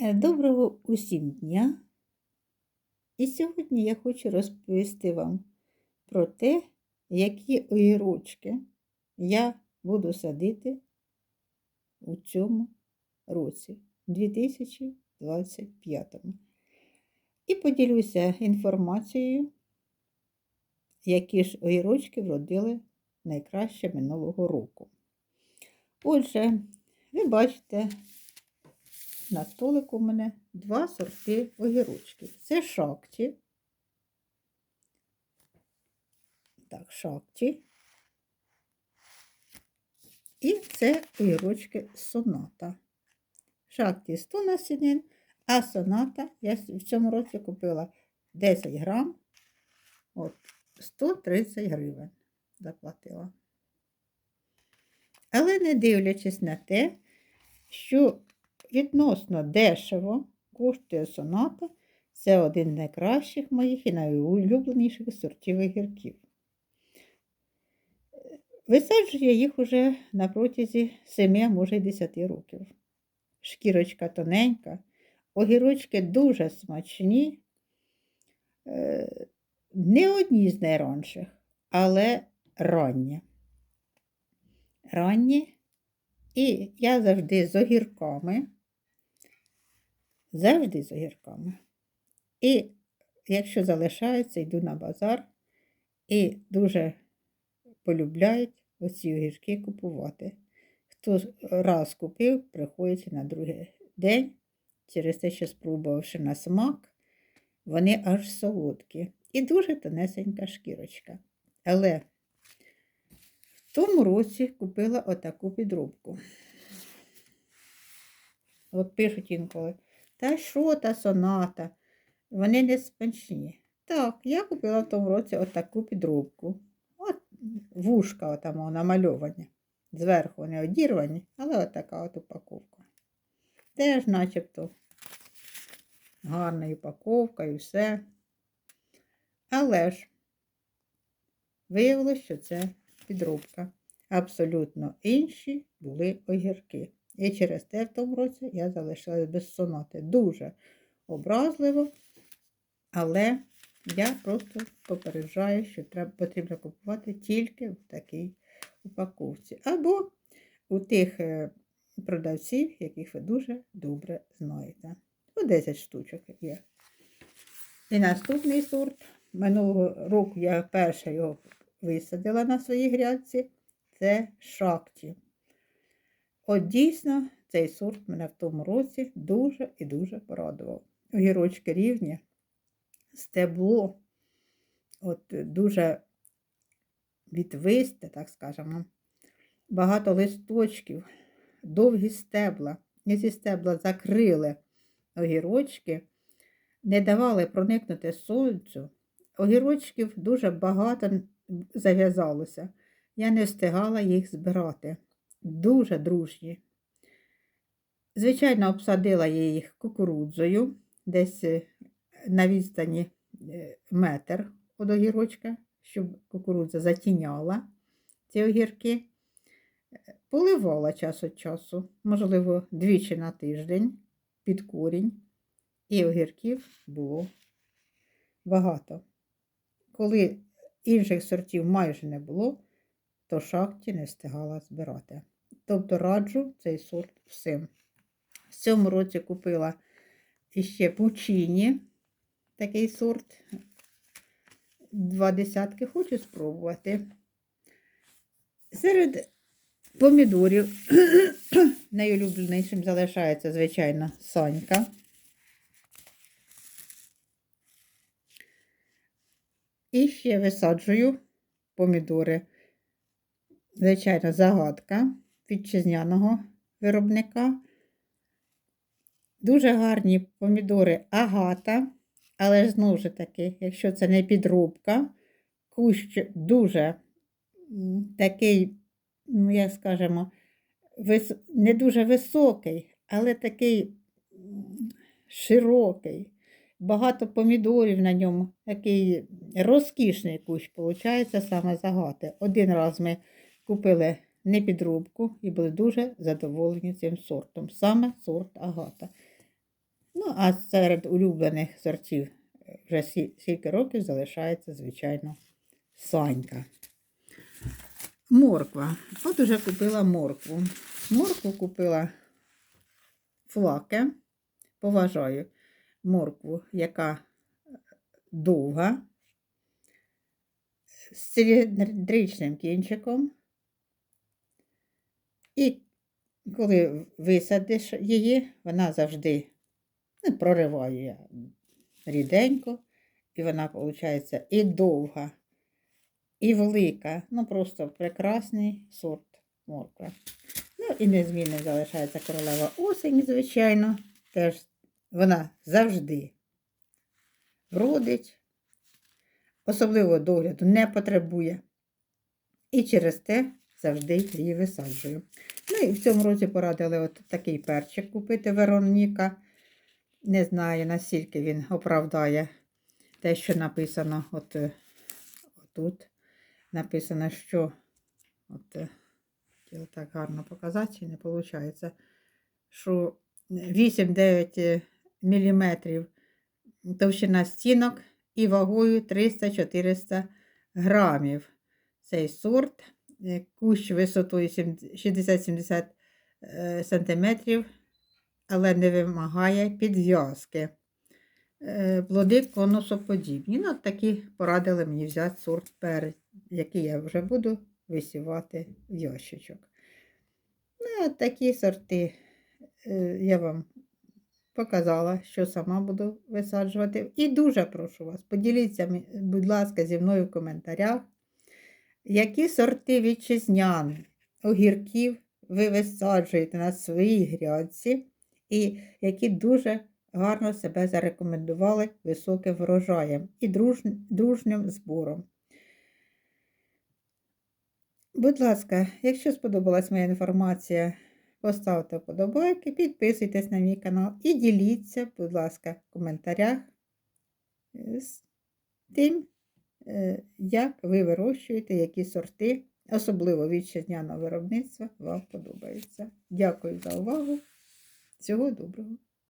Е, Доброго усім дня! І сьогодні я хочу розповісти вам про те, які огірочки я буду садити у цьому році, 2025. І поділюся інформацією, які ж огірочки вродили найкраще минулого року. Отже, ви бачите, на столику у мене два сорти огірочків. Це шакті. Так, шакті. І це огірочки соната. Шакті 100 насінин, а соната я в цьому році купила 10 грам, от 130 гривень заплатила. Але не дивлячись на те, що відносно дешево коштує соната. Це один з найкращих моїх і найулюбленіших сортів огірків. Висаджую їх уже на протязі 7, а може й 10 років. Шкірочка тоненька, огірочки дуже смачні, Е, не одні з найранших, але ранні. Ранні і я завжди з огірками. Завжди з огірками. І якщо залишається, йду на базар і дуже полюбляють оці огірки купувати. Хто раз купив, приходить на другий день, через те, що спробувавши на смак, вони аж солодкі. І дуже тонесенька шкірочка. Але в тому році купила отаку підробку. От пишуть інколи, та що та соната? Вони не смачні. Так, я купила в тому році отаку підробку. От вушка отамо намальовані. Зверху вони одірвані, але отака от упаковка. Теж начебто гарна упаковка і все. Але ж виявилося, що це підробка. Абсолютно інші були огірки. І через те в тому році я залишилась без соноти. Дуже образливо, але я просто попереджаю, що треба, потрібно купувати тільки в такій упаковці. Або у тих е, продавців, яких ви дуже добре знаєте. По 10 штучок є. І наступний сорт. Минулого року я перше його висадила на своїй грядці. Це шакті. От дійсно, цей сорт мене в тому році дуже і дуже порадував. Огірочки рівні, стебло, от дуже відвисте, так скажемо, багато листочків, довгі стебла. І ці стебла закрили огірочки, не давали проникнути сонцю. Огірочків дуже багато зав'язалося. Я не встигала їх збирати. Дуже дружні. Звичайно, обсадила я їх кукурудзою, десь е, на відстані е, метр від огірочка, щоб кукурудза затіняла ці огірки. Поливала час від часу, можливо, двічі на тиждень під корінь, і огірків було багато. Коли інших сортів майже не було, то шахті не встигала збирати. Тобто раджу цей сорт всім. В цьому році купила іще пучині, такий сорт. Два десятки хочу спробувати. Серед помідорів найулюбленішим залишається, звичайно, санька. І ще висаджую помідори. Звичайно, загадка вітчизняного виробника. Дуже гарні помідори агата, але знову ж таки, якщо це не підробка, кущ дуже такий, ну, як скажемо, не дуже високий, але такий широкий. Багато помідорів на ньому, такий розкішний кущ, виходить, саме загати. Один раз ми купили не підробку і були дуже задоволені цим сортом. Саме сорт агата. Ну, а серед улюблених сортів е, вже скільки років залишається, звичайно, санька. Морква. От уже купила моркву. Моркву купила флаке. Поважаю моркву, яка довга, з циліндричним кінчиком. І коли висадиш її, вона завжди ну, прориваю ріденько, і вона, виходить, і довга, і велика. Ну, просто прекрасний сорт морква. Ну, і незмінним залишається королева осень, звичайно. Теж вона завжди родить, особливо догляду не потребує. І через те завжди її висаджую. Ну і в цьому році порадили от такий перчик купити Вероніка. Не знаю, наскільки він оправдає те, що написано от, е, тут. Написано, що от, е, хотіла так гарно показати, чи не виходить, що 8-9 мм товщина стінок і вагою 300-400 грамів. Цей сорт, е, кущ висотою 60-70 е, сантиметрів, але не вимагає підв'язки. Е, Плоди конусоподібні. Ну, от такі порадили мені взяти сорт перець, який я вже буду висівати в ящичок. Ну, такі сорти е, я вам показала, що сама буду висаджувати. І дуже прошу вас, поділіться, будь ласка, зі мною в коментарях, які сорти вітчизняних огірків ви висаджуєте на своїй грядці, і які дуже гарно себе зарекомендували високим врожаєм і дружнім збором. Будь ласка, якщо сподобалась моя інформація, поставте вподобайки, підписуйтесь на мій канал і діліться, будь ласка, в коментарях з тим, як ви вирощуєте, які сорти, особливо вітчизняного виробництва, вам подобаються. Дякую за увагу. Всього доброго!